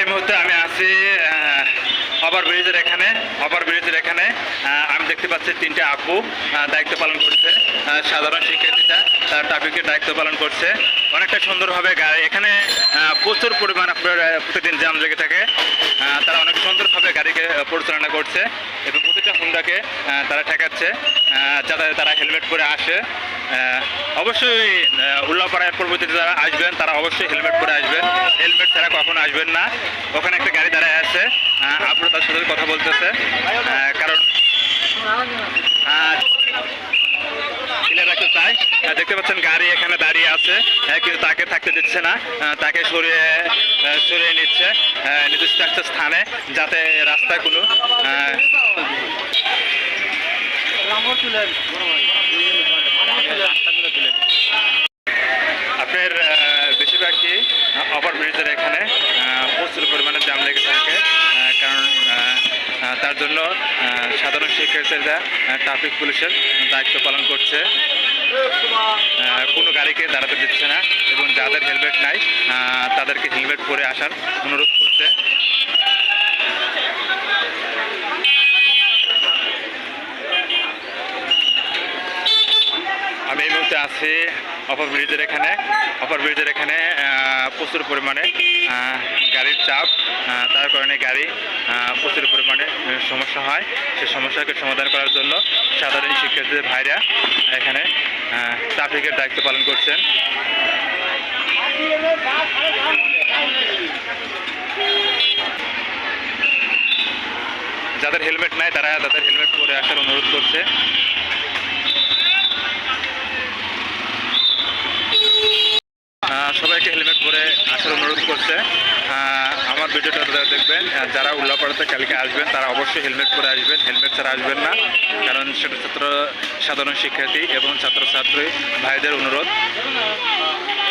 এই মুহূর্তে আমি আছি ওভার ব্রিজের এখানে ওভার ব্রিজের এখানে। আমি দেখতে পাচ্ছি তিনটে আপু দায়িত্ব পালন করছে। সাধারণ শিক্ষার্থীরা ট্রাফিকের দায়িত্ব পালন করছে। অনেকটা সুন্দরভাবে গাড়ি এখানে প্রচুর পরিমাণ আপনার প্রতিদিন জ্যাম লেগে থাকে। তারা অনেক সুন্দরভাবে গাড়িকে পরিচালনা করছে এবং প্রতিটা হুন্ডাকে তারা ঠেকাচ্ছে। যাতে তারা হেলমেট পরে আসে। অবশ্যই উল্লাপাড়ায় পরবর্তীতে যারা আসবেন, তারা অবশ্যই হেলমেট পরে আসবেন। হেলমেট ছাড়া কখনো আসবেন না। ওখানে একটা গাড়ি দাঁড়ায় আছে। আপনারা তার সাথে কথা বলতেছে। কারণ আহ, দেখতে পাচ্ছেন গাড়ি এখানে দাঁড়িয়ে আছে। কিন্তু তাকে থাকতে দিচ্ছে না। তাকে সরিয়ে সরিয়ে নিচ্ছে। নির্দিষ্ট একটা স্থানে যাতে রাস্তায় কোনো আপনার বেশিরভাগই ওভার ব্রিজের এখানে। তার জন্য সাধারণ শিক্ষার্থীরা ট্রাফিক পুলিশের দায়িত্ব পালন করছে। কোনো গাড়িকে দাঁড়াতে দিচ্ছে না এবং যাদের হেলমেট নাই তাদেরকে হেলমেট পরে আসার অনুরোধ করছে আমি এই মুহূর্তে আছি অপার ব্রিজের এখানে। অপার ব্রিজের এখানে প্রচুর পরিমাণে গাড়ির চাপ তার কারণে গাড়ি প্রচুর পরিমাণে সমস্যা হয়। সে সমস্যাকে সমাধান করার জন্য সাধারণ শিক্ষার্থীদের ভাইরা এখানে ট্রাফিকের দায়িত্ব পালন করছেন। যাদের হেলমেট নাই, তারা তাদের হেলমেট পরে আসার অনুরোধ করছে আহ, সবাইকে হেলমেট পরে আসার অনুরোধ করছে আহ, আমার ভিডিওটা দেখবেন। যারা উল্লাপাড়াতে কালকে আসবেন তারা অবশ্যই হেলমেট পরে আসবেন। হেলমেট ছাড়া আসবেন না কারণ সেটা ছাত্র সাধারণ শিক্ষার্থী এবং ছাত্রছাত্রী ভাইদের অনুরোধ।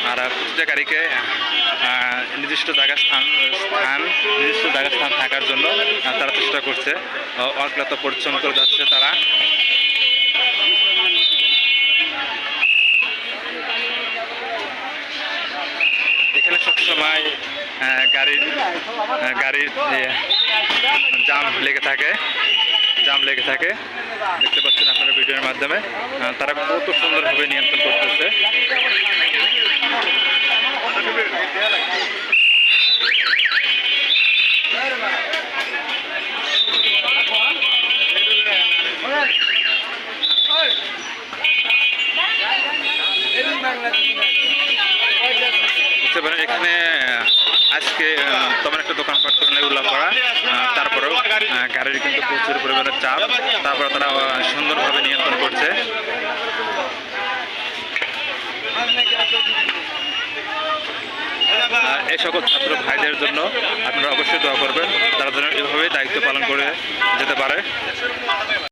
আর প্রতিটা গাড়িকে নির্দিষ্ট জায়গা স্থান স্থান নির্দিষ্ট জায়গা স্থান থাকার জন্য তারা চেষ্টা করছে। আহ, অক্লান্ত পরিশ্রম করে যাচ্ছে তারা। এখানে সবসময় গাড়ির আহ, গাড়ির যে জাম লেগে থাকে জাম লেগে থাকে দেখতে পাচ্ছেন আপনারা ভিডিওর মাধ্যমে আহ, তারা কত সুন্দরভাবে নিয়ন্ত্রণ করতেছে বুঝতে পারেন এখানে আহ, আজকে তেমন একটা দোকানপাট করে। নেই উল্লাপাড়া তারপরেও গাড়ির কিন্তু প্রচুর পরিমাণে চাপ। তারপরে তারা সুন্দরভাবে নিয়ন্ত্রণ করছে। এই সকল ছাত্র ভাইদের জন্য আপনারা অবশ্যই দোয়া করবেন। তারা যেন এভাবে দায়িত্ব পালন করে যেতে পারে।